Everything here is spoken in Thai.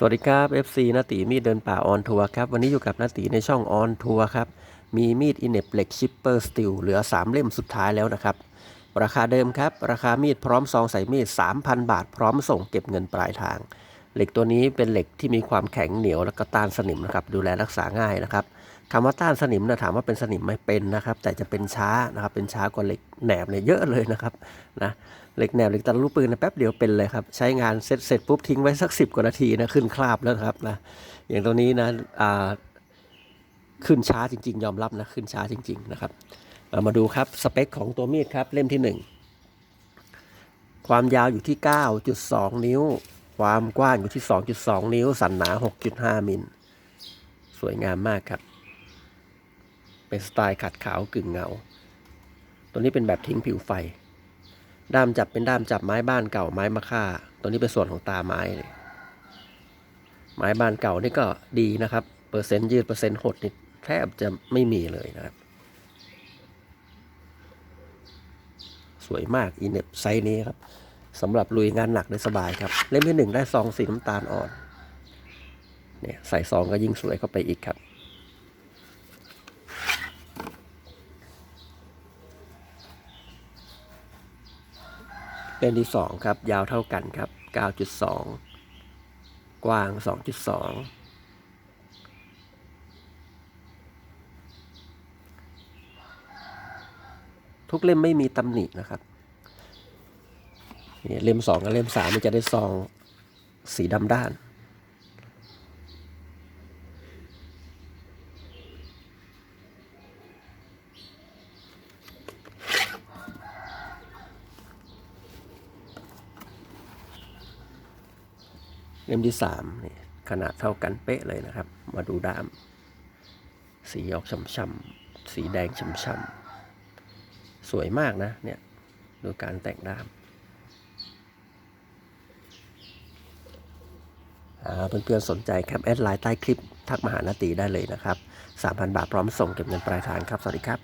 สวัสดีครับ FC นาตีมีดเดินป่าออนทัวร์ครับ วันนี้อยู่กับนาตีในช่องออนทัวร์ครับ มีมีดอินเน็บเหล็กชิปเปอร์สติลเหลือ 3 เล่มสุดท้ายแล้วนะครับ ราคาเดิมครับ ราคามีดพร้อมซองใส่มีด 3,000 บาท พร้อมส่งเก็บเงินปลายทาง เหล็กตัวนี้เป็นเหล็กที่มีความแข็งเหนียวและก็ต้านสนิมนะครับ ดูแลรักษาง่ายนะครับ คำว่าต้านสนิมนะถามว่าเป็นสนิมไหมเป็นนะครับ แต่จะเป็นช้านะครับ เป็นช้ากว่าเหล็กแหนบเนี่ยเยอะเลยนะครับนะเหล็กแหนบเหล็กตะลุปืนนะแป๊บเดียวเป็นเลยครับ ใช้งานเสร็จเสร็จปุ๊บทิ้งไว้สักสิบกว่านาทีนะขึ้นคราบแล้วครับนะอย่างตัวนี้นะอ่าขึ้นช้าจริง ๆ ยอมรับนะขึ้นช้าจริง ๆ นะครับเอามาดูครับสเปคของตัวมีดครับเล่มที่หนึ่งความยาวอยู่ที่ 9.2 นิ้ว ความกว้างอยู่ที่ 2.2 นิ้ว สันหนา 6.5 มิล สวยงามมากครับ เป็นสไตล์ขัดขาวกึ่งเงา ตัวนี้เป็นแบบทิ้งผิวไฟ ด้ามจับเป็นด้ามจับไม้บ้านเก่าไม้มะค่า ตัวนี้เป็นส่วนของตาไม้เลย ไม้บ้านเก่านี่ก็ดีนะครับ เปอร์เซ็นต์ยืดเปอร์เซ็นต์หดนี่แทบจะไม่มีเลยนะครับ สวยมากอีเน็บไซส์นี้ครับสำหรับลุยงานหนักได้สบายครับ เล่มที่หนึ่งได้ซองสีน้ำตาลอ่อนเนี่ยใส่ซองก็ยิ่งสวยเข้าไปอีกครับ เป็นที่สองครับ ยาวเท่ากันครับ 9.2 กว้าง 2.2 ทุกเล่มไม่มีตำหนินะครับนี่เล่มสองกับเล่มสามมันจะได้ซองสีดำด้าน เล่มที่สามนี่ขนาดเท่ากันเป๊ะเลยนะครับ มาดูด้าม สีออกช่ำๆสีแดงช่ำๆสวยมากนะเนี่ยดูการแต่งด้ามเพื่อนๆสนใจครับแอดไลน์ใต้คลิป ทักมาหานาตีได้เลยนะครับ 3,000 บาทพร้อมส่งเก็บเงินปลายทางครับ สวัสดีครับ